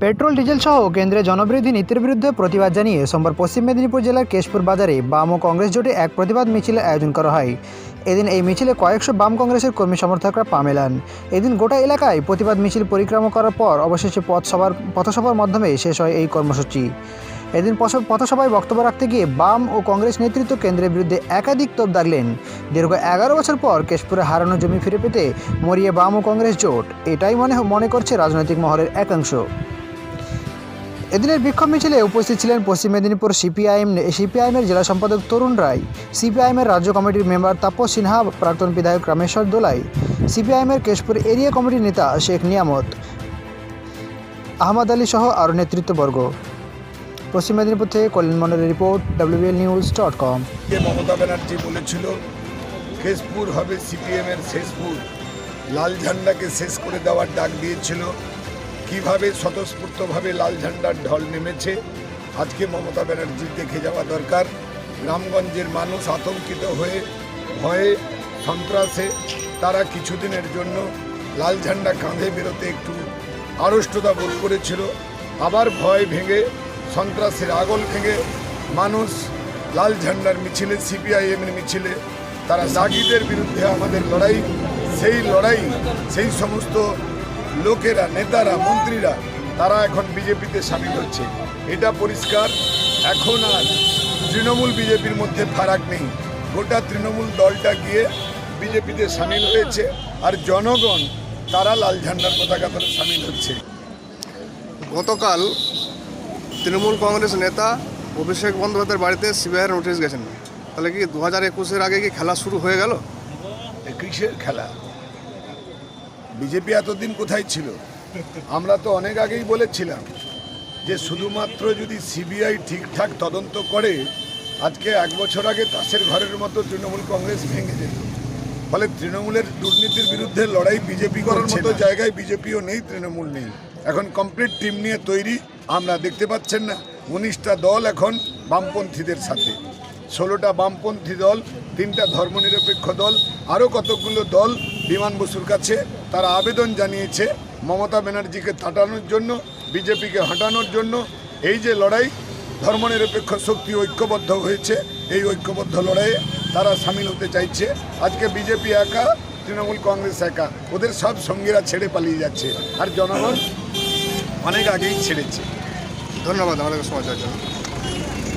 Petrol, diesel সহ কেন্দ্রের জনবিরোধী নীতির বিরুদ্ধে প্রতিবাদ জানিয়ে সোমবার পশ্চিম মেদিনীপুর জেলার কেশপুর বাজারে বাম ও কংগ্রেস জোটে এক প্রতিবাদ মিছিলের আয়োজন করা হয়। এদিন এই মিছিলে কয়েকশো বাম কংগ্রেসের কর্মী সমর্থকরা পা মেলান এদিন গোটা এলাকায় প্রতিবাদ মিছিল পরিক্রমা করার পর অবশেষে পথসভার পথসভার মাধ্যমে শেষ হয় এই কর্মসূচি। এদিন পথ- পথসভায় বক্তব্য রাখতে গিয়ে বাম ও কংগ্রেস নেতৃত্ব কেন্দ্রের বিরুদ্ধে একাধিক তোপ দাগলেন। দীর্ঘ এগারো বছর পর কেশপুরে হারানো জমি ফিরে পেতে মরিয়ে বাম ও কংগ্রেস জোট। এটাই মনে মনে করছে রাজনৈতিক মহলের একাংশ। এদিনের বিক্ষোভ মিছিলে উপস্থিত ছিলেন পশ্চিম মেদিনীপুর সিপিআইএম সিপিআইএমের জেলা সম্পাদক তরুণ রায়, সিপিআইএমের রাজ্য কমিটির মেম্বার তাপস সিনহা, প্রাক্তন বিধায়ক রামেশ্বর দোলাই, সিপিআইএমের কেশপুর এরিয়া কমিটির নেতা শেখ নিয়ামত, আহমদ আলী সহ আরও নেতৃত্ববর্গ। পশ্চিম মেদিনীপুর থেকে কল্যাণ মন্ডলের report WBL news dot com. Mamata Banerjee বলেছিল, কেশপুর হবে সিপিএমের শেষপুর লাল ঝান্ডাকে শেষ করে দেওয়ার ডাক দিয়েছিল। কীভাবে স্বতঃস্ফূর্তভাবে লাল ঝান্ডার ঢল নেমেছে? আজকে মমতা ব্যানার্জির দেখে যাওয়া দরকার। গ্রামগঞ্জের মানুষ আতঙ্কিত হয়ে, ভয়ে, সন্ত্রাসে। তারা কিছুদিনের জন্য লাল ঝান্ডা কাঁধে বেরোতে একটু আড়ষ্টতা বোধ করেছিল। আবার ভয় ভেঙে, সন্ত্রাসের আগল ভেঙে মানুষ লাল ঝান্ডার মিছিলে, সিপিআইএমের মিছিলে, তারা জাগিদের বিরুদ্ধে আমাদের লড়াই, সেই লড়াই, সেই সমস্ত লোকেরা নেতারা মন্ত্রীরা তারা এখন বিজেপিতে সামিল হচ্ছে। এটা পরিষ্কার। এখন আর তৃণমূল বিজেপির মধ্যে ফারাক নেই। গোটা তৃণমূল দলটা গিয়ে বিজেপিতে সামিল হয়েছে আর জনগণ তারা লাল ঝান্ডার পতাকা ধরে সামিল হচ্ছে। গতকাল তৃণমূল কংগ্রেস নেতা অভিষেক বন্দ্যোপাধ্যায়ের বাড়িতে সিবিআইয়ের নোটিশ গেছেন। তাহলে কি দু হাজার একুশের আগে কি খেলা শুরু হয়ে গেল? কিসের খেলা? বিজেপি এতদিন কোথায় ছিল? আমরা তো অনেক আগেই বলেছিলাম যে শুধুমাত্র যদি সিবিআই ঠিকঠাক তদন্ত করে আজকে এক বছর আগে তাসের ঘরের মতো তৃণমূল কংগ্রেস ভেঙে যেত। ফলে তৃণমূলের দুর্নীতির বিরুদ্ধে লড়াই বিজেপি করার মতো জায়গায় বিজেপিও নেই তৃণমূল নেই। এখন কমপ্লিট টিম নিয়ে তৈরি আমরা দেখতে পাচ্ছেন না। উনিশটা দল এখন বামপন্থীদের সাথে। ষোলোটা বামপন্থী দল তিনটা ধর্মনিরপেক্ষ দল আরও কতগুলো দল বিমান বসুর কাছে তারা আবেদন জানিয়েছে মমতা ব্যানার্জিকে থাটানোর জন্য, বিজেপিকে হটানোর জন্য। এই যে লড়াই, ধর্মনিরপেক্ষ শক্তি ঐক্যবদ্ধ হয়েছে। এই ঐক্যবদ্ধ লড়াইয়ে তারা সামিল হতে চাইছে। আজকে বিজেপি একা, তৃণমূল কংগ্রেস একা। ওদের সব সঙ্গীরা ছেড়ে পালিয়ে যাচ্ছে। আর জনগণ অনেক আগেই ছেড়েছে। ধন্যবাদ আমাদের দেওয়ার জন্য।